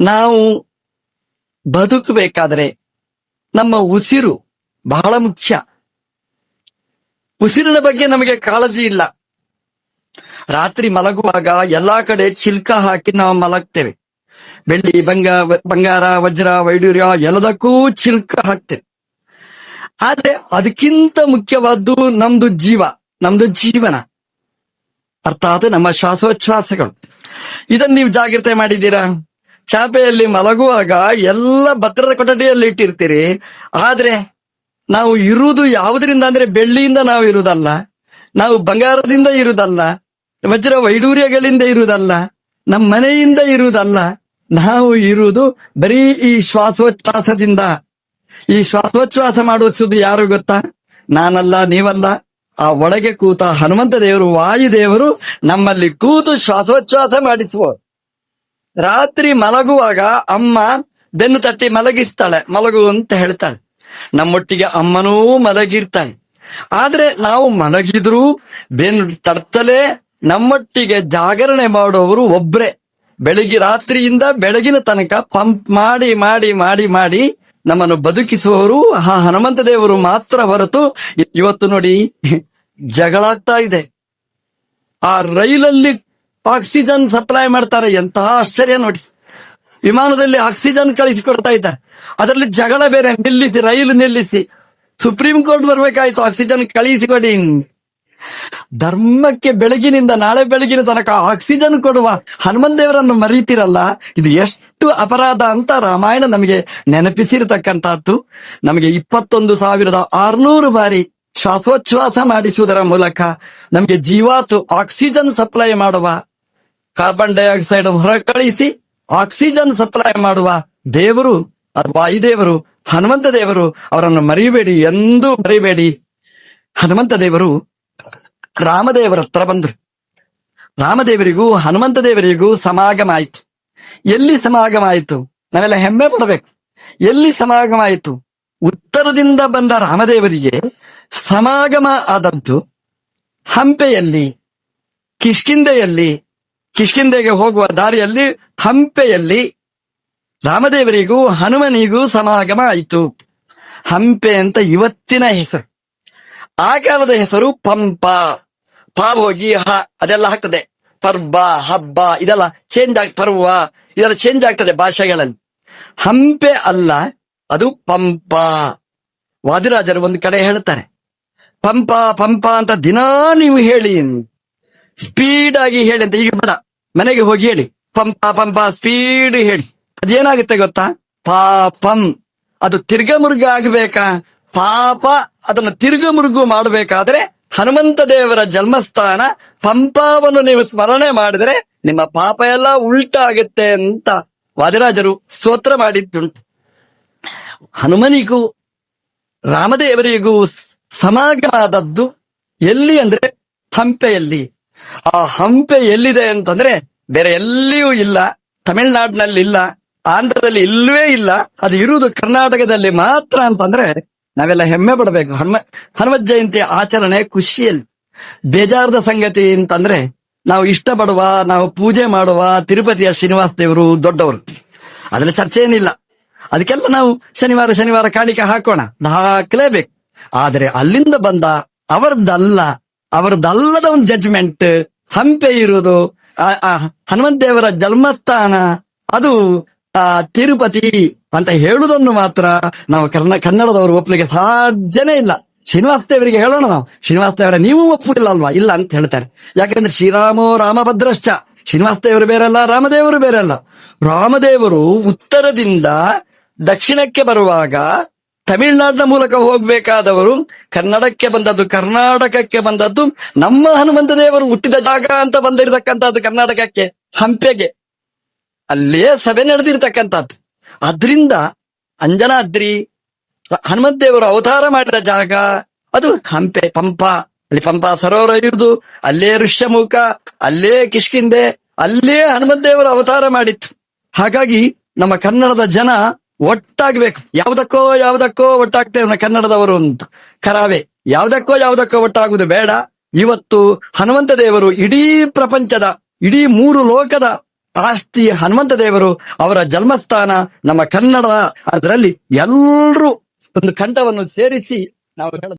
ನಾವು ಬದುಕಬೇಕಾದ್ರೆ ನಮ್ಮ ಉಸಿರು ಬಹಳ ಮುಖ್ಯ. ಉಸಿರಿನ ಬಗ್ಗೆ ನಮಗೆ ಕಾಳಜಿ ಇಲ್ಲ. ರಾತ್ರಿ ಮಲಗುವಾಗ ಎಲ್ಲಾ ಕಡೆ ಚಿಲ್ಕ ಹಾಕಿ ನಾವು ಮಲಗ್ತೇವೆ. ಬೆಳ್ಳಿ, ಬಂಗ, ಬಂಗಾರ, ವಜ್ರ, ವೈಡೂರ್ಯ ಎಲ್ಲದಕ್ಕೂ ಚಿಲ್ಕ ಹಾಕ್ತೇವೆ. ಆದ್ರೆ ಅದಕ್ಕಿಂತ ಮುಖ್ಯವಾದ್ದು ನಮ್ದು ಜೀವ, ನಮ್ದು ಜೀವನ. ಅರ್ಥಾತ್ ನಮ್ಮ ಶ್ವಾಸೋಚ್ಛ್ವಾಸಗಳು ಇದನ್ನ ನೀವು ಜಾಗ್ರತೆ ಮಾಡಿದ್ದೀರಾ? ಚಾಪೆಯಲ್ಲಿ ಮಲಗುವಾಗ ಎಲ್ಲ ಭದ್ರದ ಕೊಠಡಿಯಲ್ಲಿ ಇಟ್ಟಿರ್ತೀರಿ. ಆದ್ರೆ ನಾವು ಇರುವುದು ಯಾವುದರಿಂದ ಅಂದ್ರೆ ಬೆಳ್ಳಿಯಿಂದ ನಾವು ಇರುವುದಲ್ಲ. ನಾವು ಬಂಗಾರದಿಂದ ಇರುವುದಲ್ಲ. ವಜ್ರ ವೈಡೂರ್ಯಗಳಿಂದ ಇರುವುದಲ್ಲ. ನಮ್ಮ ಮನೆಯಿಂದ ಇರುವುದಲ್ಲ. ನಾವು ಇರುವುದು ಬರೀ ಈ ಶ್ವಾಸೋಚ್ಛ್ವಾಸದಿಂದ ಈ ಶ್ವಾಸೋಚ್ಛ್ವಾಸ ಮಾಡುವುದು ಯಾರು ಗೊತ್ತಾ? ನಾನಲ್ಲ, ನೀವಲ್ಲ. ಆ ಒಳಗೆ ಕೂತ ಹನುಮಂತ ದೇವರು, ವಾಯುದೇವರು ನಮ್ಮಲ್ಲಿ ಕೂತು ಶ್ವಾಸೋಚ್ಛ್ವಾಸ ಮಾಡಿಸುವರು. ರಾತ್ರಿ ಮಲಗುವಾಗ ಅಮ್ಮ ಬೆನ್ನು ತಟ್ಟಿ ಮಲಗಿಸ್ತಾಳೆ, ಮಲಗು ಅಂತ ಹೇಳ್ತಾಳೆ. ನಮ್ಮೊಟ್ಟಿಗೆ ಅಮ್ಮನೂ ಮಲಗಿರ್ತಾಳೆ. ಆದ್ರೆ ನಾವು ಮಲಗಿದ್ರು ಬೆನ್ನು ತಡ್ತಲೇ ನಮ್ಮೊಟ್ಟಿಗೆ ಜಾಗರಣೆ ಮಾಡುವವರು ಒಬ್ರೆ. ಬೆಳಗ್ಗೆ ರಾತ್ರಿಯಿಂದ ಬೆಳಗಿನ ತನಕ ಪಂಪ್ ಮಾಡಿ ಮಾಡಿ ಮಾಡಿ ಮಾಡಿ ನಮ್ಮನ್ನು ಬದುಕಿಸುವವರು, ಆ ಹನುಮಂತ ದೇವರು ಮಾತ್ರ ಹೊರತು ಇವತ್ತು ನೋಡಿ ಜಗಳಾಗ್ತಾ ಇದೆ. ಆ ರೈಲಲ್ಲಿ ಆಕ್ಸಿಜನ್ ಸಪ್ಲೈ ಮಾಡ್ತಾರೆ. ಎಂತಹ ಆಶ್ಚರ್ಯ ನೋಡಿ. ವಿಮಾನದಲ್ಲಿ ಆಕ್ಸಿಜನ್ ಕಳಿಸಿಕೊಡ್ತಾ ಇದ್ದಾರೆ ಅದರಲ್ಲಿ ಜಗಳ ಬೇರೆ. ನಿಲ್ಲಿಸಿ, ರೈಲು ನಿಲ್ಲಿಸಿ. Supreme court ಬರ್ಬೇಕಾಯ್ತು. ಆಕ್ಸಿಜನ್ ಕಳಿಸಿಕೊಡಿ. ಧರ್ಮಕ್ಕೆ ಬೆಳಗಿನಿಂದ ನಾಳೆ ಬೆಳಗಿನ ತನಕ ಆಕ್ಸಿಜನ್ ಕೊಡುವ ಹನುಮನ್ ದೇವರನ್ನು ಮರೀತಿರಲ್ಲ? ಇದು ಎಷ್ಟು ಅಪರಾಧ ಅಂತ ರಾಮಾಯಣ ನಮಗೆ ನೆನಪಿಸಿರತಕ್ಕಂತಹದ್ದು ನಮಗೆ ಇಪ್ಪತ್ತೊಂದು ಸಾವಿರದ ಆರ್ನೂರು ಬಾರಿ ಶ್ವಾಸೋಚ್ಛ್ವಾಸ ಮಾಡಿಸುವುದರ ಮೂಲಕ ನಮಗೆ ಜೀವಾತು ಆಕ್ಸಿಜನ್ ಸಪ್ಲೈ ಮಾಡುವ ಕಾರ್ಬನ್ ಡೈಆಕ್ಸೈಡ್ ಹೊರಕಳಿಸಿ ಆಕ್ಸಿಜನ್ ಸಪ್ಲೈ ಮಾಡುವ ದೇವರು ವಾಯುದೇವರು ಹನುಮಂತ ದೇವರು ಅವರನ್ನು ಮರಿಬೇಡಿ ಎಂದೂ ಮರಿಬೇಡಿ. ಹನುಮಂತ ದೇವರು ರಾಮದೇವರ ಹತ್ರ ಬಂದ್ರು. ರಾಮದೇವರಿಗೂ ಹನುಮಂತ ದೇವರಿಗೂ ಸಮಾಗಮ ಆಯಿತು. ಎಲ್ಲಿ ಸಮಾಗಮ ಆಯಿತು? ನಾವೆಲ್ಲ ಹೆಮ್ಮೆ ಪಡಬೇಕು. ಎಲ್ಲಿ ಸಮಾಗಮ ಆಯಿತು? ಉತ್ತರದಿಂದ ಬಂದ ರಾಮದೇವರಿಗೆ ಸಮಾಗಮ ಆದದ್ದು ಹಂಪೆಯಲ್ಲಿ ಕಿಷ್ಕಿಂದೆಯಲ್ಲಿ ಕಿಷ್ಕಿಂದೆಗೆ ಹೋಗುವ ದಾರಿಯಲ್ಲಿ ಹಂಪೆಯಲ್ಲಿ ರಾಮದೇವರಿಗೂ ಹನುಮನಿಗೂ ಸಮಾಗಮ ಆಯಿತು. ಹಂಪೆ ಅಂತ ಇವತ್ತಿನ ಹೆಸರು. ಆ ಕಾಲದ ಹೆಸರು ಪಂಪ. ಪಾಭೋಗಿ ಹ, ಅದೆಲ್ಲ ಹಾಕ್ತದೆ ಪರ್ಬ ಹಬ್ಬ, ಇದೆಲ್ಲ ಚೇಂಜ್ ಆಗ್, ಪರ್ವ, ಇದೆಲ್ಲ ಚೇಂಜ್ ಆಗ್ತದೆ ಭಾಷೆಗಳಲ್ಲಿ. ಹಂಪೆ ಅಲ್ಲ, ಅದು ಪಂಪ. ವಾದಿರಾಜರು ಒಂದು ಕಡೆ ಹೇಳ್ತಾರೆ. ಪಂಪ ಪಂಪ ಅಂತ ದಿನಾ ನೀವು ಹೇಳಿ. ಸ್ಪೀಡ್ ಆಗಿ ಹೇಳಿ ಅಂತ, ಈಗ ಬೇಡ. ಮನೆಗೆ ಹೋಗಿ ಹೇಳಿ. ಪಂಪ ಪಂಪ ಸ್ಪೀಡ್ ಹೇಳಿ. ಅದೇನಾಗುತ್ತೆ ಗೊತ್ತಾ? ಪಾಪಂ. ಅದು ತಿರ್ಗಮುರ್ಗ ಆಗಬೇಕಾ? ಪಾಪ ಅದನ್ನು ತಿರುಗಮುರುಗು ಮಾಡಬೇಕಾದ್ರೆ ಹನುಮಂತ ದೇವರ ಜನ್ಮಸ್ಥಾನ ಪಂಪಾವನ್ನು ನೀವು ಸ್ಮರಣೆ ಮಾಡಿದ್ರೆ ನಿಮ್ಮ ಪಾಪ ಎಲ್ಲ ಉಲ್ಟಾಗುತ್ತೆ ಅಂತ ವಾದಿರಾಜರು ಸ್ತೋತ್ರ ಮಾಡಿದ್ದುಂಟು. ಹನುಮನಿಗೂ ರಾಮದೇವರಿಗೂ ಸಮಾಗಮಾದದ್ದು ಎಲ್ಲಿ ಅಂದ್ರೆ ಹಂಪೆಯಲ್ಲಿ. ಆ ಹಂಪೆ ಎಲ್ಲಿದೆ ಅಂತಂದ್ರೆ ಬೇರೆ ಎಲ್ಲಿಯೂ ಇಲ್ಲ, ತಮಿಳ್ನಾಡಿನಲ್ಲಿ ಇಲ್ಲ, ಆಂಧ್ರದಲ್ಲಿ ಇಲ್ಲವೇ ಇಲ್ಲ, ಅದು ಇರುವುದು ಕರ್ನಾಟಕದಲ್ಲಿ ಮಾತ್ರ ಅಂತಂದ್ರೆ ನಾವೆಲ್ಲ ಹೆಮ್ಮೆ ಪಡಬೇಕು. ಹನುಮ, ಹನುಮತ್ ಜಯಂತಿ ಆಚರಣೆ ಖುಷಿಯಲ್ಲಿ. ಬೇಜಾರದ ಸಂಗತಿ ಅಂತಂದ್ರೆ ನಾವು ಇಷ್ಟಪಡುವ, ನಾವು ಪೂಜೆ ಮಾಡುವ ತಿರುಪತಿಯ ಶ್ರೀನಿವಾಸ ದೇವರು ದೊಡ್ಡವರು. ಅದ್ರಲ್ಲಿ ಚರ್ಚೆ ಏನಿಲ್ಲ ಅದಕ್ಕೆಲ್ಲ ನಾವು ಶನಿವಾರ ಶನಿವಾರ ಕಾಣಿಕೆ ಹಾಕೋಣ. ಹಾಕ್ಲೇಬೇಕು ಆದರೆ ಅಲ್ಲಿಂದ ಬಂದ ಅವರದ್ದಲ್ಲ. ಅವರದ್ದಲ್ಲದ ಒಂದು ಜಡ್ಜ್ಮೆಂಟ್ ಹಂಪೆ ಇರುವುದು ಹನುಮಂತ ದೇವರ ಜನ್ಮಸ್ಥಾನ, ಅದು, ಆ, ತಿರುಪತಿ ಅಂತ ಹೇಳುವುದನ್ನು ಮಾತ್ರ ನಾವು ಕರ್ನ, ಕನ್ನಡದವರು ಒಪ್ಪಲಿಕ್ಕೆ ಸಾಧ್ಯನೇ ಇಲ್ಲ. ಶ್ರೀನಿವಾಸ ದೇವರಿಗೆ ಹೇಳೋಣ ನಾವು. ಶ್ರೀನಿವಾಸ ದೇವರ ನೀವು ಒಪ್ಪುದಿಲ್ಲ ಅಲ್ವಾ ಇಲ್ಲ ಅಂತ ಹೇಳ್ತಾರೆ. ಯಾಕಂದ್ರೆ ಶ್ರೀರಾಮೋ ರಾಮಭದ್ರಶ್ಚ. ಶ್ರೀನಿವಾಸ ದೇವರು ಬೇರೆಲ್ಲ ರಾಮದೇವರು ಬೇರೆಲ್ಲ ರಾಮದೇವರು ಉತ್ತರದಿಂದ ದಕ್ಷಿಣಕ್ಕೆ ಬರುವಾಗ ತಮಿಳುನಾಡಿನ ಮೂಲಕ ಹೋಗ್ಬೇಕಾದವರು ಕನ್ನಡಕ್ಕೆ ಬಂದದ್ದು, ಕರ್ನಾಟಕಕ್ಕೆ ಬಂದದ್ದು, ನಮ್ಮ ಹನುಮಂತ ದೇವರು ಹುಟ್ಟಿದ ಜಾಗ ಅಂತ ಬಂದಿರತಕ್ಕಂಥದ್ದು ಕರ್ನಾಟಕಕ್ಕೆ, ಹಂಪೆಗೆ. ಅಲ್ಲೇ ಸಭೆ ನಡೆದಿರ್ತಕ್ಕಂಥದ್ದು. ಅದರಿಂದ ಅಂಜನಾದ್ರಿ ಹನುಮಂತ ದೇವರು ಅವತಾರ ಮಾಡಿದ ಜಾಗ, ಅದು ಹಂಪೆ, ಪಂಪ. ಅಲ್ಲಿ ಪಂಪ ಸರೋವರ ಇರುದು ಅಲ್ಲೇ ಋಷ್ಯಮುಖ, ಅಲ್ಲೇ ಕಿಷ್ಕಿಂದೆ ಅಲ್ಲೇ ಹನುಮಂತ ದೇವರು ಅವತಾರ ಮಾಡಿತ್ತು. ಹಾಗಾಗಿ ನಮ್ಮ ಕನ್ನಡದ ಜನ ಒಟ್ಟಾಗ್ಬೇಕು ಯಾವುದಕ್ಕೋ ಯಾವುದಕ್ಕೋ ಒಟ್ಟಾಗ್ತೇವೆ ಕನ್ನಡದವರು ಅಂತ. ಕರಾವೆ. ಯಾವುದಕ್ಕೋ ಯಾವುದಕ್ಕೋ ಒಟ್ಟಾಗುವುದು ಬೇಡ. ಇವತ್ತು ಹನುಮಂತ ದೇವರು ಇಡೀ ಪ್ರಪಂಚದ, ಇಡೀ ಮೂರು ಲೋಕದ ಆಸ್ತಿ ಹನುಮಂತ ದೇವರು ಅವರ ಜನ್ಮಸ್ಥಾನ ನಮ್ಮ ಕನ್ನಡ. ಅದರಲ್ಲಿ ಎಲ್ಲರೂ ಒಂದು ಕಂಠವನ್ನು ಸೇರಿಸಿ ನಾವು ಹೇಳ